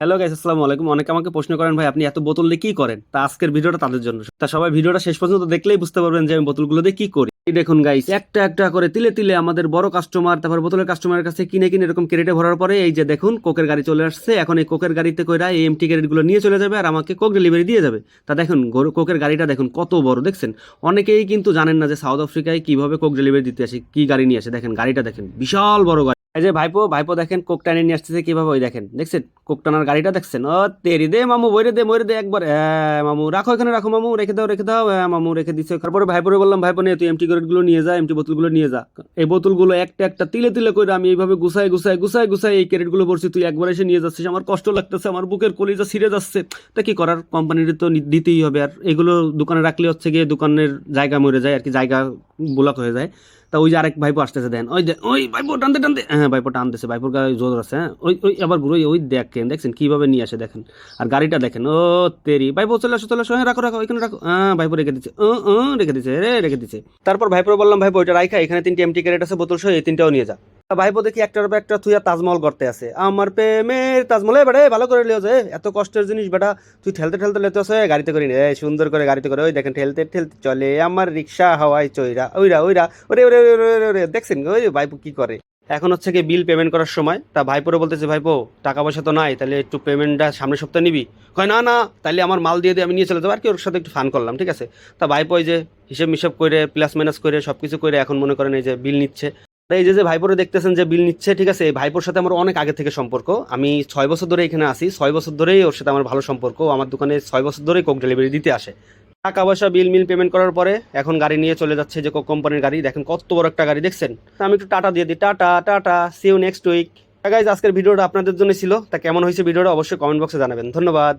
Hello guys আসসালামু আলাইকুম। অনেকে আমাকে প্রশ্ন করেন, ভাই, আপনি এত বোতল দিয়ে কি করেন? তা আজকের ভিডিওটা তাদের জন্য। তা সবাই ভিডিওটা শেষ পর্যন্ত দেখলেই বুঝতে পারবেন যে আমি বোতলগুলো দিয়ে কি করি। দেখুন গাইস একটা একটা করে তিলে তিলে আমাদের বড় কাস্টমার তারপর বোতলের কাস্টমারের কাছে কিনে কিনে এরকম ক্রেটে ভরার পরে এই যে দেখুন, কোকের গাড়ি চলে আসছে। এখন এই কোকের গাড়িতে কইরা এই এমটি গুলো নিয়ে চলে যাবে আর আমাকে কোক ডেলিভারি দিয়ে যাবে। তা দেখুন কোকের গাড়িটা দেখুন কত বড়, দেখছেন? অনেকেই কিন্তু জানেন না যে সাউথ আফ্রিকায় কীভাবে কোক ডেলিভারি দিতে আসে, কি গাড়ি নিয়ে আসে। দেখেন, গাড়িটা দেখেন, বিশাল বড় গাড়ি। এই যে ভাইপো ভাইপো দেখেন কোক টানে নিয়ে আসতেছে, কীভাবে ওই দেখেন? দেখছেন? কোক টানার গাড়িটা দেখছেন? ও, তেরি দে মামু, বইরে দে মরে দে একবার। হ্যাঁ মামু, রাখো এখানে, রাখো মামু, রেখে দাও রেখে দাও। হ্যাঁ মামু, রেখে দিচ্ছে তারপরে ভাইপোরে বললাম, ভাইপো, নিয়ে তুই এমটি গুলো নিয়ে যা এমটি বোতলগুলো নিয়ে যা। এই বোতলগুলো একটা একটা তিলে তিলে করে আমি এইভাবে গুছাই গুছাই গুছাই গুছাই এই ক্যারেটগুলো ভরছি। তুই একবার এসে নিয়ে যাচ্ছিস। আমার কষ্ট লাগতেছে, আমার বুকের কলিজা ছিঁড়ে যাচ্ছে। তা কি করার? কোম্পানির তো দিতেই হবে। আর এগুলো দোকানে রাখলে হচ্ছে গিয়ে দোকানের জায়গা মরে যায়, আর কি জায়গা ব্লক হয়ে যায়। তা ওই যে আরেক ভাইপো আসতেছে দেন ওই ওই ভাইপো টানতে টানতে হ্যাঁ ভাইপো টানতেছে, ভাইপোর গায়ে জোর আছে হ্যাঁ। ওই ওই, আবার ঘুরোই ওই দেখেন, দেখছেন কীভাবে নিয়ে আসে, দেখেন। আর গাড়িটা দেখেন, ও তেরি। ভাইপো চলে আসো চলে আসো হ্যাঁ রাখো রাখো ওইখানে রাখো। হ্যাঁ ভাইপো রেখে দিচ্ছে, ও ও, রেখে দিচ্ছে, রে, রেখে দিচ্ছে। তারপর ভাইপো বললাম, ভাইপো, ওইটা রাইখা, এখানে তিনটে এমটি ক্যারেট আছে, বোতল সহ এই তিনটাও নিয়ে যা। তা ভাইপো দেখি একটার পর একটা থুইয়া তাজমহল করতে আছে। আমার প্রেমের তাজমহল বেটা ভালো করে লিও যে। এত কষ্টের জিনিস বেটা, তুই ঠেলতে ঠেলতে লেতে আছে, গাড়িতে করি রে সুন্দর করে গাড়িতে করে, ওই দেখেন ঠেলতে ঠেলতে চলে আমার রিক্সা হাওয়ায় চইরা ওইরা ওইরা ওরে ওরে ওরে দেখছেন? ওই ভাইপো কি করে? এখন হচ্ছে কি বিল পেমেন্ট করার সময়, তা ভাইপোরে বলতেছে, ভাইপো, টাকা পয়সা তো নাই, তাহলে একটু পেমেন্টটা সামনের সপ্তাহে নিবি? কয়, না না, তাহলে আমার মাল দিয়ে দিয়ে আমি নিয়ে চলে যাব, আর কি ওর সাথে একটু ফান করলাম, ঠিক আছে? তা ভাইপো যে হিসেব মিসেব করে প্লাস মাইনাস করে সব কিছু করে এখন মনে করেন এই যে বিল নিচ্ছে। এই যে যে ভাইপোরে দেখতেছেন যে বিল নিচ্ছে, ঠিক আছে, এই ভাইপোর সাথে আমার অনেক আগে থেকে সম্পর্ক। আমি ছয় বছর ধরে এখানে আসি ছয় বছর ধরেই ওর সাথে আমার ভালো সম্পর্ক আমার দোকানে ছয় বছর ধরেই কোক ডেলিভারি দিতে আসে। টাকা পয়সা, বিল, মিল পেমেন্ট করার পরে এখন গাড়ি নিয়ে চলে যাচ্ছে যে কোক কোম্পানির গাড়ি। দেখেন কত বড় একটা গাড়ি, দেখছেন? আমি একটু টাটা দিয়ে দিই। Tata tata see you next week guys আজকের ভিডিওটা আপনাদের জন্য ছিল। তা কেমন হয়েছে ভিডিওটা অবশ্যই কমেন্ট বক্সে জানাবেন। ধন্যবাদ।